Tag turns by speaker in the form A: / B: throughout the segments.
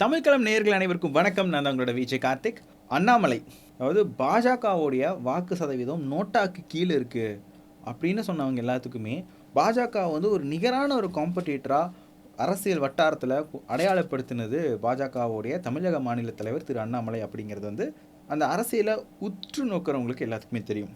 A: தமிழ்களம் நேயர்கள் அனைவருக்கும் வணக்கம். நான் தான் உங்களோட விஜய் கார்த்திக். அண்ணாமலை அதாவது பாஜகவுடைய வாக்கு சதவீதம் நோட்டாக்கு கீழே இருக்குது அப்படின்னு சொன்னவங்க எல்லாத்துக்குமே பாஜக வந்து ஒரு நிகரான ஒரு காம்படிட்டராக அரசியல் வட்டாரத்தில் அடையாளப்படுத்தினது பாஜகவுடைய தமிழக மாநில தலைவர் திரு அண்ணாமலை அப்படிங்கிறது வந்து அந்த அரசியலை உற்று நோக்கிறவங்களுக்கு எல்லாத்துக்குமே தெரியும்.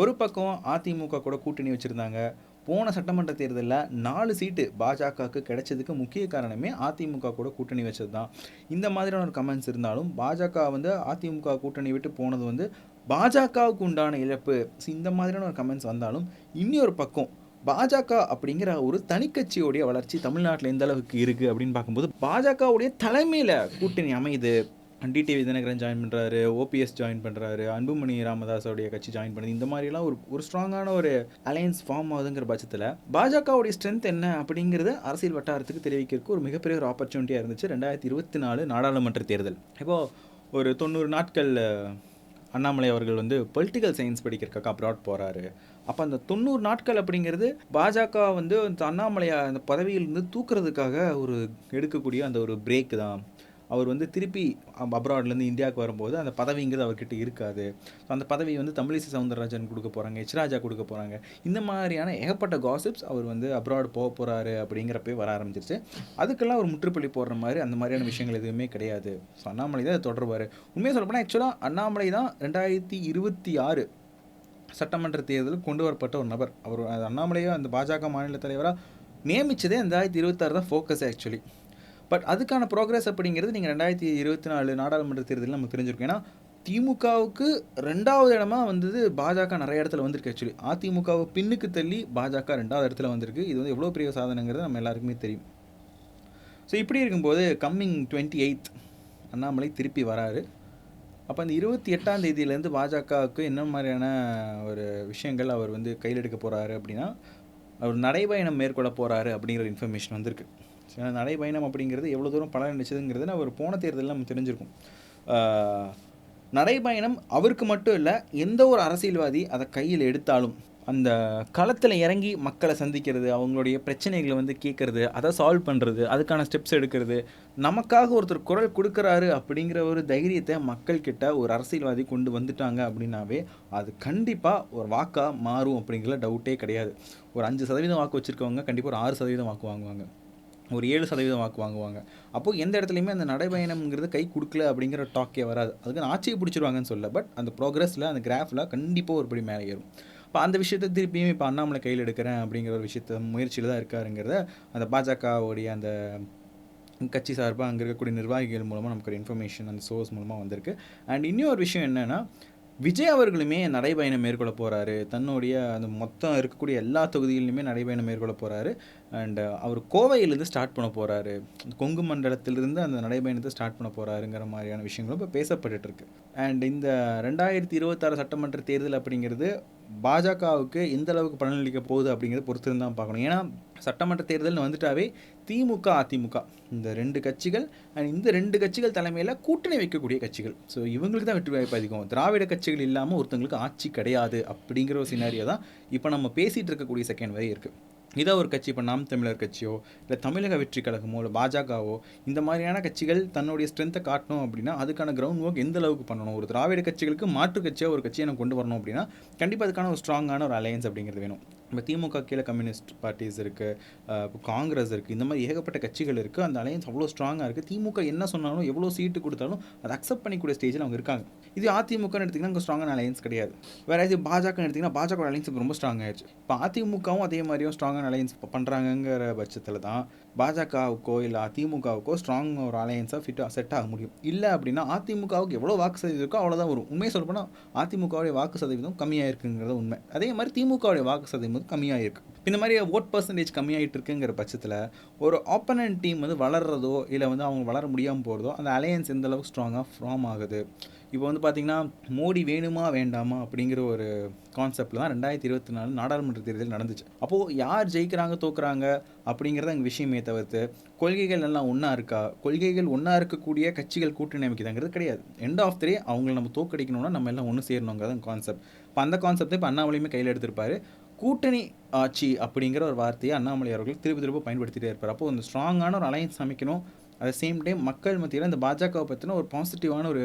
A: ஒரு பக்கம் அதிமுக கூட கூட்டணி வச்சுருந்தாங்க. போன சட்டமன்ற தேர்தலில் நாலு சீட்டு பாஜகவுக்கு கிடைச்சதுக்கு முக்கிய காரணமே அதிமுக கூட கூட்டணி வச்சது தான் இந்த மாதிரியான ஒரு கமெண்ட்ஸ் இருந்தாலும் பாஜக வந்து அதிமுக கூட்டணி விட்டு போனது வந்து பாஜகவுக்கு உண்டான இழப்பு. இந்த மாதிரியான ஒரு கமெண்ட்ஸ் வந்தாலும் இன்னொரு பக்கம் பாஜக அப்படிங்கிற ஒரு தனிக்கட்சியோடைய வளர்ச்சி தமிழ்நாட்டில் எந்த அளவுக்கு இருக்குது அப்படின்னு பார்க்கும்போது பாஜகவுடைய தலைமையில் கூட்டணி அமையுது. டிடிவி தினகரன் ஜாயின் பண்ணுறாரு ஓபிஎஸ் ஜாயின் பண்ணுறாரு அன்புமணி ராமதாஸோடைய கட்சி ஜாயின் பண்ணுது. இந்த மாதிரிலாம் ஒரு ஒரு ஸ்ட்ராங்கான ஒரு அலையன்ஸ் ஃபார்ம் ஆகுதுங்கிற பட்சத்தில் பாஜகவுடைய ஸ்ட்ரென்த் என்ன அப்படிங்கிறத அரசியல் வட்டாரத்துக்கு தெரிவிக்கிறதுக்கு ஒரு மிகப்பெரிய ஒரு ஆப்பர்ச்சுனிட்டியாக இருந்துச்சு ரெண்டாயிரத்தி இருபத்தி நாலு நாடாளுமன்ற தேர்தல். இப்போது ஒரு தொண்ணூறு நாட்கள் அண்ணாமலை அவர்கள் வந்து பொலிட்டிக்கல் சயின்ஸ் படிக்கிறதுக்காக அப்ராட் போகிறாரு அப்போ அந்த தொண்ணூறு நாட்கள் அப்படிங்கிறது பாஜக வந்து அந்த அண்ணாமலையை அந்த பதவியிலிருந்து தூக்குறதுக்காக ஒரு எடுக்கக்கூடிய அந்த ஒரு பிரேக் தான். அவர் வந்து திருப்பி அப்ராட்லேருந்து இந்தியாவுக்கு வரும்போது அந்த பதவிங்கிறது அவர்கிட்ட இருக்காது. ஸோ அந்த பதவி வந்து தமிழிசை சவுந்தரராஜன் கொடுக்க போகிறாங்க எச் கொடுக்க போகிறாங்க இந்த மாதிரியான ஏகப்பட்ட காசிப்ஸ் அவர் வந்து அப்ராட் போக போகிறாரு அப்படிங்கிறப்பே வர ஆரம்பிச்சிருச்சு. அதுக்கெல்லாம் ஒரு முற்றுப்புள்ளி போடுற மாதிரி அந்த மாதிரியான விஷயங்கள் எதுவுமே கிடையாது. ஸோ அண்ணாமலை தான் தொடர்வார். உண்மையாக சொல்லப்போனால் ஆக்சுவலாக அண்ணாமலை தான் ரெண்டாயிரத்தி இருபத்தி ஆறு சட்டமன்ற தேர்தலில் கொண்டு வரப்பட்ட ஒரு நபர். அவர் அண்ணாமலையோ அந்த பாஜக மாநில தலைவராக நியமிச்சதே ரெண்டாயிரத்தி இருபத்தாறு தான் ஃபோக்கஸ் ஆக்சுவலி பட் அதுக்கான ப்ரோக்ரஸ் அப்படிங்கிறது நீங்கள் ரெண்டாயிரத்தி இருபத்தி நாலு நாடாளுமன்ற தேர்தலில் நமக்கு தெரிஞ்சிருக்கும். ஏன்னா திமுகவுக்கு ரெண்டாவது இடமா வந்தது பாஜக நிறைய இடத்துல வந்திருக்கு ஆக்சுவலி அதிமுகவை பின்னுக்கு தள்ளி பாஜக ரெண்டாவது இடத்துல வந்திருக்கு. இது வந்து எவ்வளோ பெரிய சாதனைங்கிறது நம்ம எல்லாருக்குமே தெரியும். ஸோ இப்படி இருக்கும்போது கம்மிங் டுவெண்ட்டி எயித் அண்ணாமலை திருப்பி வராரு. அப்போ அந்த இருபத்தி எட்டாம் தேதியிலேருந்து பாஜகவுக்கு என்ன மாதிரியான ஒரு விஷயங்கள் அவர் வந்து கையில் எடுக்க போகிறாரு அப்படின்னா அவர் நடைபயணம் மேற்கொள்ள போகிறாரு அப்படிங்கிற இன்ஃபர்மேஷன் வந்திருக்கு. நடைபயணம் அப்படிங்கிறது எவ்வளோ தூரம் பலன் அளிச்சதுங்கிறது அவர் போன தேர்தலில் நம்ம தெரிஞ்சிருக்கும். நடைப்பயணம் நடைபயணம் அவருக்கு மட்டும் இல்லை எந்த ஒரு அரசியல்வாதி அதை கையில் எடுத்தாலும் அந்த களத்தில் இறங்கி மக்களை சந்திக்கிறது அவங்களுடைய பிரச்சனைகளை வந்து கேட்குறது அதை சால்வ் பண்ணுறது அதுக்கான ஸ்டெப்ஸ் எடுக்கிறது நமக்காக ஒருத்தர் குரல் கொடுக்குறாரு அப்படிங்கிற ஒரு தைரியத்தை மக்கள்கிட்ட ஒரு அரசியல்வாதி கொண்டு வந்துட்டாங்க அப்படின்னாவே அது கண்டிப்பாக ஒரு வாக்காக மாறும் அப்படிங்கிற டவுட்டே கிடையாது. ஒரு அஞ்சு சதவீதம் வாக்கு வச்சுருக்கவங்க கண்டிப்பாக ஒரு ஆறு சதவீதம் வாக்கு வாங்குவாங்க. ஒரு ஏழு சதவீதம் வாக்கு வாங்குவாங்க. அப்போது எந்த இடத்துலையுமே அந்த நடைபயணம்ங்கிறது கை கொடுக்கல அப்படிங்கிற டாக்கே வராது. அதுக்கு ஆட்சியை பிடிச்சிருவாங்கன்னு சொல்ல பட் அந்த ப்ரோக்ரஸில் அந்த கிராஃபில் கண்டிப்பாக ஒரு படி மேலே ஏறும். இப்போ அந்த விஷயத்தை திருப்பியும் இப்போ அண்ணாமலை கையில் எடுக்கிறேன் அப்படிங்கிற ஒரு விஷயத்த முயற்சியில் தான் இருக்காருங்கிறத அந்த பாஜகவுடைய அந்த கட்சி சார்பாக அங்கே இருக்கக்கூடிய நிர்வாகிகள் மூலமாக நமக்கு ஒரு இன்ஃபர்மேஷன் அந்த சோர்ஸ் மூலமாக வந்திருக்கு. அண்ட் இன்னொரு விஷயம் என்னென்னா விஜய் அவர்களுமே நடைபயணம் மேற்கொள்ள போகிறாரு தன்னுடைய அந்த மொத்தம் இருக்கக்கூடிய எல்லா தொகுதிகளிலுமே நடைபயணம் மேற்கொள்ள போகிறாரு அண்ட் uh, அவர் கோவையிலேருந்து ஸ்டார்ட் பண்ண போகிறாரு கொங்கு மண்டலத்திலிருந்து அந்த நடைபயணத்தை ஸ்டார்ட் பண்ண போகிறாருங்கிற மாதிரியான விஷயங்களும் இப்போ பேசப்பட்டுட்டு இருக்கு அண்ட் இந்த ரெண்டாயிரத்தி இருபத்தாறு சட்டமன்ற தேர்தல் அப்படிங்கிறது பாஜகவுக்கு எந்த அளவுக்கு பலனளிக்க போகுது அப்படிங்கிறத பொறுத்து தான் பார்க்கணும். ஏன்னா சட்டமன்ற தேர்தல்னு வந்துட்டாவே திமுக அதிமுக. இந்த ரெண்டு கட்சிகள் அண்ட் இந்த ரெண்டு கட்சிகள் தலைமையில் கூட்டணி வைக்கக்கூடிய கட்சிகள். ஸோ இவங்களுக்கு தான் வெற்றி வாய்ப்பு அதிகம். திராவிட கட்சிகள் இல்லாமல் ஒருத்தங்களுக்கு ஆட்சி கிடையாது அப்படிங்கிற ஒரு சினாரியோ தான் இப்போ நம்ம பேசிகிட்டு இருக்கக்கூடிய செகண்ட் வரை இருக்குது இதோ ஒரு கட்சி இப்போ நாம் தமிழர் கட்சியோ இல்லை தமிழக வெற்றி கழகமோ இல்லை பாஜகவோ இந்த மாதிரியான கட்சிகள் தன்னுடைய ஸ்ட்ரென்த்தை காட்டணும் அப்படின்னா அதுக்கான கிரவுண்ட் ஒர்க் எந்த அளவுக்கு பண்ணணும்? ஒரு திராவிட கட்சிகளுக்கு மாற்று கட்சியாக ஒரு கட்சியை நம்ம கொண்டு வரணும் அப்படின்னா கண்டிப்பாக அதுக்கான ஒரு ஸ்ட்ராங்கான ஒரு அலையன்ஸ் அப்படிங்கிறது வேணும். இப்போ திமுக கீழே கம்யூனிஸ்ட் பார்ட்டிஸ் இருக்குது காங்கிரஸ் இருக்குது இந்த மாதிரி ஏகப்பட்ட கட்சிகள் இருக்குது அந்த அலையன்ஸ் அவ்வளோ ஸ்ட்ராங்காக இருக்குது திமுக என்ன சொன்னாலும் எவ்வளோ சீட்டு கொடுத்தாலும் அதை அக்செப்ட் பண்ணிக்கூடிய ஸ்டேஜில் அவங்க இருக்காங்க. இது அதிமுகன்னு எடுத்திங்கன்னா அங்கே ஸ்ட்ராங்கான அலையன்ஸ் கிடையாது. வேறு இது பாஜக எடுத்திங்கன்னா பாஜக அலையன்ஸ் இப்போ ரொம்ப ஸ்ட்ராங் ஆயிடுச்சு. இப்போ அதிமுகவும் அதே மாதிரியும் ஸ்ட்ராங்கான அலையன்ஸ் பண்ணுறாங்கங்கிற பட்சத்தில் தான் பாஜகவுக்கோ இல்லை அதிமுகவுக்கோ ஸ்ட்ராங் ஒரு அலையன்ஸாக ஃபிட்டாக செட் ஆக முடியும். இல்லை அப்படின்னா அதிமுகவுக்கு எவ்வளோ வாக்கு சதவீதம் இருக்கோ அவ்வளோதான் வரும். உண்மையை சொல்லப்போனால் அதிமுகவுடைய வாக்கு சதவீதம் கம்மியாக இருக்குங்கிறத உண்மை. அதே மாதிரி திமுகவுடைய வாக்கு சதவீதம் கம்மியாக இருக்கு இந்த மாதிரி ஓட் பர்சன்டேஜ் கம்மியாகிட்டு இருக்குங்கிற பட்சத்தில் ஒரு ஆப்பனன்ட் டீம் வந்து வளர்றதோ இல்லை வந்து அவங்க வளர முடியாமல் போகிறதோ அந்த அலையன்ஸ் எந்த அளவுக்கு ஸ்ட்ராங்காக ஃபார்ம் ஆகுது? இப்போ வந்து பார்த்திங்கன்னா மோடி வேணுமா வேண்டாமா அப்படிங்கிற ஒரு கான்செப்டில் தான் ரெண்டாயிரத்தி இருபத்தி நாலு நாடாளுமன்ற தேர்தல் நடந்துச்சு. அப்போது யார் ஜெயிக்கிறாங்க தோக்குறாங்க அப்படிங்கிறத அங்கே விஷயமே தவிர்த்து கொள்கைகள் எல்லாம் ஒன்றா இருக்கா? கொள்கைகள் ஒன்றா இருக்கக்கூடிய கட்சிகள் கூட்டணி அமைக்குதாங்கிறது கிடையாது. எண்ட் ஆஃப் த டே அவங்கள நம்ம தோக்கடிக்கணும்னா நம்ம எல்லாம் ஒன்று சேரணுங்கிறது கான்செப்ட் இப்போ அந்த கான்செப்டை இப்போ அண்ணாமலையுமே கையில் எடுத்திருப்பாரு. கூட்டணி ஆட்சி அப்படிங்கிற ஒரு வார்த்தையை அண்ணாமலை அவர்கள் திரும்ப திரும்ப பயன்படுத்திட்டே இருப்பார். அப்போது அந்த ஸ்ட்ராங்கான ஒரு அலையன்ஸ் அமைக்கணும். அட் சேம் டைம் மக்கள் மத்தியில் இந்த பாஜகவை பற்றின ஒரு பாசிட்டிவான ஒரு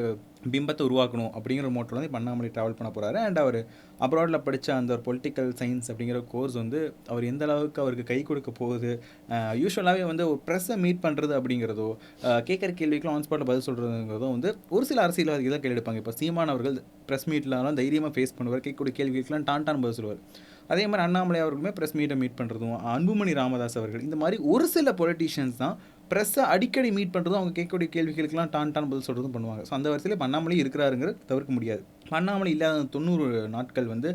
A: பிம்பத்தை உருவாக்கணும் அப்படிங்கிற மோட்டில் வந்து இப்போ அண்ணாமலை ட்ராவல் பண்ண போகிறாரு அண்ட் அவர் அப்ராடில் படித்த அந்த ஒரு பொலிட்டிக்கல் சயின்ஸ் அப்படிங்கிற கோர்ஸ் வந்து அவர் எந்த அளவுக்கு அவருக்கு கை கொடுக்க போகுது? யூஸ்வலாகவே வந்து ஒரு ப்ரெஸ்ஸை மீட் பண்ணுறது அப்படிங்கிறதோ கேட்குற கேள்விக்கெலாம் ஆன் ஸ்பாட்டில் பதில் சொல்கிறதுங்கிறதோ வந்து ஒரு சில அரசியல்வாதிகள் தான் கேள்வி எடுப்பாங்க. இப்போ சீமான் அவர்கள் ப்ரெஸ் மீட்லாம் தைரியமாக ஃபேஸ் பண்ணுவார். கேட்கக்கூடிய கேள்விக்கெலாம் டான்டான் பதில் சொல்லுவார். அதே மாதிரி அண்ணாமலை அவர்களுமே ப்ரெஸ் மீட்டை மீட் பண்ணுறதும் அன்புமணி ராமதாஸ் அவர்கள் இந்த மாதிரி ஒரு சில பொலிட்டீஷியன்ஸ் தான் ப்ரெஸ்ஸை அடிக்கடி மீட் பண்ணுறதும் அவங்க கேட்கக்கூடிய கேள்விகளுக்கெல்லாம் டான் டான் பதில் சொல்கிறதும் பண்ணுவாங்க. ஸோ அந்த வரிசையில் இப்போ அண்ணாமலை இருக்கிறாருங்கிறது தவிர்க்க முடியாது. அண்ணாமலை இல்லாத தொண்ணூறு நாட்கள் வந்து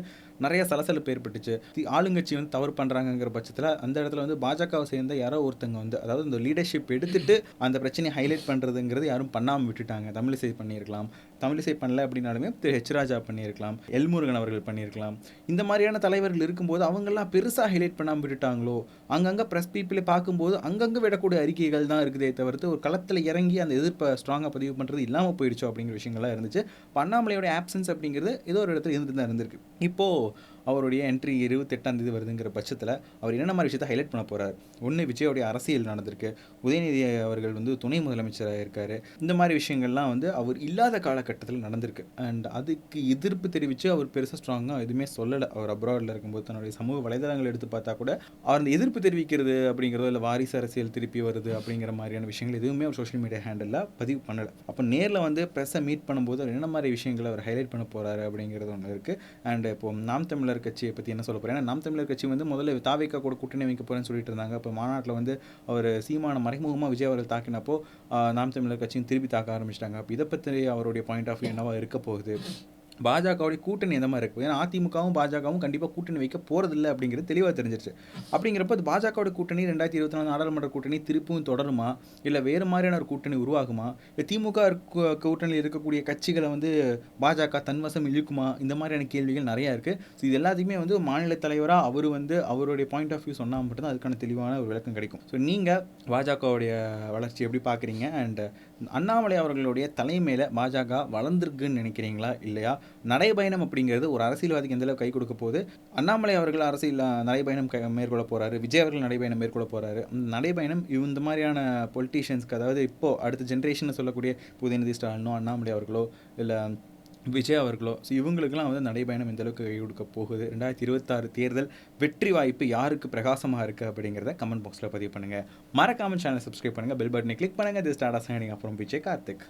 A: நிறைய சலசலப்பு ஏற்பட்டுச்சு. ஆளுங்கட்சி வந்து தவறு பண்ணுறாங்கங்கிற பட்சத்தில் அந்த இடத்துல வந்து பாஜகவை சேர்ந்த யாரோ ஒருத்தங்க வந்து அதாவது இந்த லீடர்ஷிப் எடுத்துட்டு அந்த பிரச்சனையை ஹைலைட் பண்ணுறதுங்கிறது யாரும் பண்ணாமல் விட்டுட்டாங்க. தமிழிசை பண்ணியிருக்கலாம். தமிழிசை பண்ணல அப்படின்னாலுமே திரு ஹெச் ராஜா பண்ணியிருக்கலாம் எல்முருகன் அவர்கள் பண்ணியிருக்கலாம். இந்த மாதிரியான தலைவர்கள் இருக்கும்போது அவங்கெல்லாம் பெருசாக ஹைலைட் பண்ணாமல் விட்டுட்டாங்களோ? அங்கங்கே ப்ரெஸ் பீப்புளை பார்க்கும்போது அங்கங்கே விடக்கூடிய அறிக்கைகள் தான் இருக்குதே தவிர்த்து ஒரு களத்தில் இறங்கி அந்த எதிர்ப்பை ஸ்ட்ராங்காக பதிவு பண்ணுறது இல்லாமல் போயிடுச்சோ அப்படிங்கிற விஷயங்கள்லாம் இருந்துச்சு. இப்போ அண்ணாமலையோட ஆப்சன்ஸ் அப்படிங்கிறது ஏதோ ஒரு இடத்துல இருந்துட்டு தான் இருந்திருக்கு. இப்போது அவருடைய என்ட்ரி இருபத்தெட்டாம் தேதி வருதுங்கிற பட்சத்தில் அவர் என்னென்ன மாதிரி விஷயத்தை ஹைலைட் பண்ண போகிறார் ஒன்று விஜயோடைய அரசியல் நடந்திருக்கு. உதயநிதி அவர்கள் வந்து துணை முதலமைச்சராக இருக்கார். இந்த மாதிரி விஷயங்கள்லாம் வந்து அவர் இல்லாத காலகட்டத்தில் நடந்திருக்கு. அண்ட் அதுக்கு எதிர்ப்பு தெரிவித்து அவர் பெருசாக ஸ்ட்ராங்காக எதுவுமே சொல்லலை. அவர் அப்ராடில் இருக்கும்போது தன்னுடைய சமூக வலைதளங்கள் எடுத்து பார்த்தா கூட அவர் அந்த எதிர்ப்பு தெரிவிக்கிறது அப்படிங்கிறதோ இல்லை வாரிசு அரசியல் திருப்பி வருது அப்படிங்கிற மாதிரியான விஷயங்கள் எதுவுமே அவர் சோஷியல் மீடியா ஹேண்டலில் பதிவு பண்ணலை. அப்போ நேரில் வந்து ப்ரெஸ்ஸை மீட் பண்ணும்போது அவர் என்ன மாதிரி விஷயங்களை அவர் ஹைலைட் பண்ண போகிறாரு அப்படிங்கிறது ஒன்று இருக்குது அண்ட் இப்போ நாம் தமிழர் கட்சியை பற்றி என்ன சொல்ல போகிறேன் ஏன்னா நாம் தமிழர் கட்சி வந்து முதல்ல தாவேக்கா கூட கூட்டணி வைக்க போகிறேன்னு சொல்லிட்டு இருந்தாங்க. இப்போ மாநாட்டில் வந்து அவர் சீமான மறைமுகமாக விஜய் அவர்கள் தாக்கினப்போ நாம் தமிழர் கட்சியும் திருப்பி தாக்க ஆரம்பிச்சிட்டாங்க. அப்போ இதை பற்றி அவருடைய பாயிண்ட் ஆஃப் வியூ என்னவா இருக்க போகுது? பாஜகவுடைய கூட்டணி எந்த மாதிரி இருக்கும் ஏன்னா அதிமுகவும் பாஜகவும் கண்டிப்பாக கூட்டணி வைக்க போகிறதில்ல அப்படிங்கிறது தெளிவாக தெரிஞ்சிருச்சு. அப்படிங்கிறப்ப அது பாஜகவோட கூட்டணி ரெண்டாயிரத்தி இருபத்தி நாலு நாடாளுமன்ற கூட்டணி திருப்பும் தொடருமா? இல்லை வேறு மாதிரியான ஒரு கூட்டணி உருவாகுமா? இல்லை திமுக கூட்டணியில் இருக்கக்கூடிய கட்சிகளை வந்து பாஜக தன்வசம் இழுக்குமா? இந்த மாதிரியான கேள்விகள் நிறையா இருக்குது ஸோ இது எல்லாத்தையுமே வந்து மாநில தலைவராக அவர் வந்து அவருடைய பாயிண்ட் ஆஃப் வியூ சொன்னால் மட்டும்தான் அதுக்கான தெளிவான ஒரு விளக்கம் கிடைக்கும். ஸோ நீங்கள் பாஜகவுடைய வளர்ச்சி எப்படி பார்க்குறீங்க? அண்ட் அண்ணாமலை அவர்களுடைய தலைமையில் பாஜக வளர்ந்துருக்குன்னு நினைக்கிறீங்களா? இல்லையா? நடைபயணம் அப்படிங்கிறது ஒரு அரசியல்வாதிக்கு எந்த கை கொடுக்க போகுது? அண்ணாமலை அவர்கள் அரசியல் நடைபயணம் க- மேற்கொள்ள போகிறாரு விஜய் அவர்கள் நடைபயணம் மேற்கொள்ள போகிறாரு அந்த நடைபயணம் இந்த மாதிரியான பொலிட்டீஷியன்ஸ்க்கு அதாவது இப்போது அடுத்த ஜென்ரேஷன் சொல்லக்கூடிய உதயநிதி ஸ்டாலினோ அண்ணாமலை அவர்களோ இல்லை விஜய் அவர்களோ ஸோ இவங்களுக்கெல்லாம் வந்து நடைபயணம் இந்தளவுக்கு கை கொடுக்க போகுது? ரெண்டாயிரத்தி இருபத்தாறு தேர்தல் வெற்றி வாய்ப்பு யாருக்கு பிரகாசமாக இருக்குது அப்படிங்கிறத கமெண்ட் பாக்ஸில் பதிவு பண்ணுங்கள் மறக்காமல் சேனல் சப்ஸ்கிரைப் பண்ணுங்கள் பெல் பட்டனை கிளிக் பண்ணுங்கள் இது ஸ்டார்டா சைனிங் அப்புறம் விஜய் கார்த்திக்